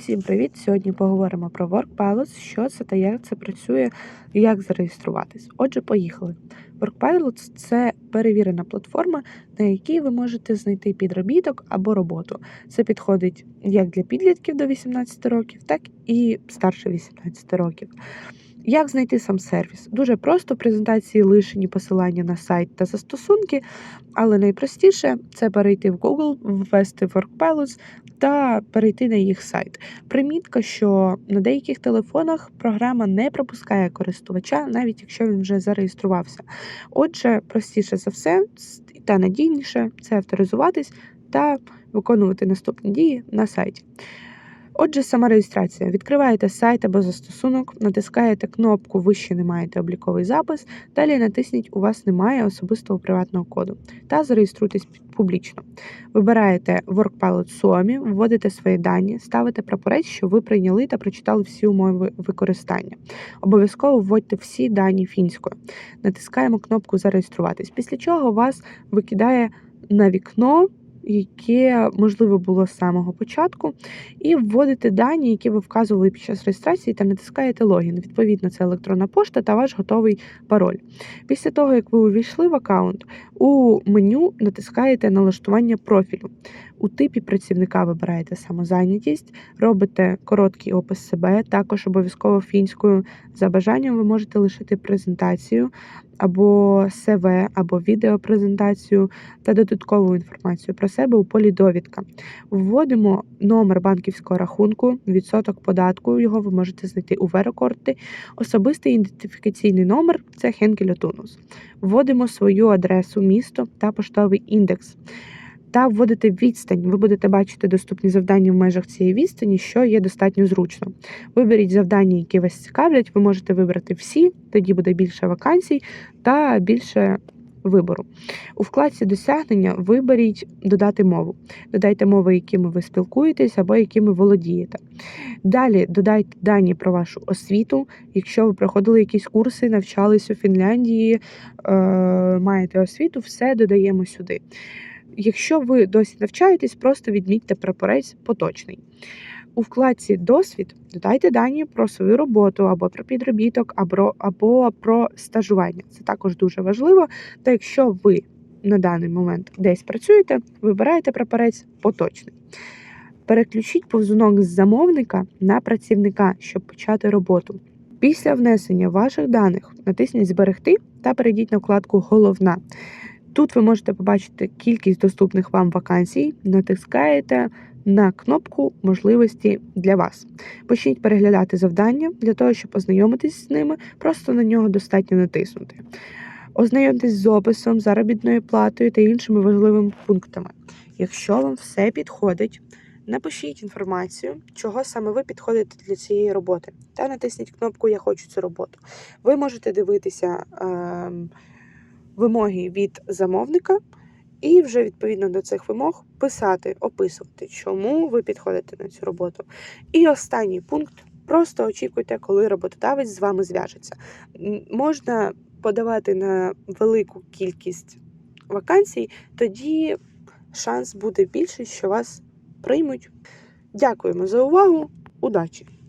Всім привіт! Сьогодні поговоримо про WorkPilot, що це та як це працює, і як зареєструватись. Отже, поїхали. WorkPilot – це перевірена платформа, на якій ви можете знайти підробіток або роботу. Це підходить як для підлітків до 18 років, так і старше 18 років. Як знайти сам сервіс? Дуже просто в презентації лишені посилання на сайт та застосунки, але найпростіше це перейти в Google, ввести WorkPilots та перейти на їх сайт. Примітка, що на деяких телефонах програма не пропускає користувача, навіть якщо він вже зареєструвався. Отже, простіше за все та надійніше це авторизуватись та виконувати наступні дії на сайті. Отже, сама реєстрація. Відкриваєте сайт або застосунок, натискаєте кнопку Ви ще не маєте обліковий запис. Далі натисніть У вас немає особистого приватного коду та зареєструйтесь публічно. Вибираєте WorkPilot Suomi, вводите свої дані, ставите прапорець, що ви прийняли та прочитали всі умови використання. Обов'язково вводьте всі дані фінською. Натискаємо кнопку Зареєструватись, після чого вас викидає на вікно яке можливо було з самого початку, і вводите дані, які ви вказували під час реєстрації, та натискаєте логін. Відповідно, це електронна пошта та ваш готовий пароль. Після того, як ви увійшли в аккаунт, у меню натискаєте налаштування профілю. У типі працівника вибираєте самозайнятість, робите короткий опис себе, також обов'язково фінською. За бажанням ви можете лишити презентацію або СВ, або відеопрезентацію та додаткову інформацію про себе у полі довідка. Вводимо номер банківського рахунку, відсоток податку, його ви можете знайти у Верокорти, особистий ідентифікаційний номер це Хенкельотунус. Вводимо свою адресу, місто та поштовий індекс та вводите відстань. Ви будете бачити доступні завдання в межах цієї відстані, що є достатньо зручно. Виберіть завдання, які вас цікавлять, ви можете вибрати всі, тоді буде більше вакансій та більше вибору. У вкладці досягнення виберіть додати мову. Додайте мови, якими ви спілкуєтесь або якими володієте. Далі додайте дані про вашу освіту. Якщо ви проходили якісь курси, навчались у Фінляндії, е, маєте освіту, все додаємо сюди. Якщо ви досі навчаєтесь, просто відмітьте прапорець поточний. У вкладці Досвід додайте дані про свою роботу або про підробіток, або, або про стажування. Це також дуже важливо. Та якщо ви на даний момент десь працюєте, вибираєте прапорець поточний. Переключіть повзунок з замовника на працівника, щоб почати роботу. Після внесення ваших даних натисніть Зберегти та перейдіть на вкладку Головна. Тут ви можете побачити кількість доступних вам вакансій, натискаєте на кнопку можливості для вас. Почніть переглядати завдання для того, щоб ознайомитись з ними, просто на нього достатньо натиснути. Ознайомтесь з описом, заробітною платою та іншими важливими пунктами. Якщо вам все підходить, напишіть інформацію, чого саме ви підходите для цієї роботи, та натисніть кнопку Я хочу цю роботу. Ви можете дивитися. Е вимоги від замовника, і вже відповідно до цих вимог писати, описувати, чому ви підходите на цю роботу. І останній пункт. Просто очікуйте, коли роботодавець з вами зв'яжеться. Можна подавати на велику кількість вакансій, тоді шанс буде більший, що вас приймуть. Дякуємо за увагу. Удачі!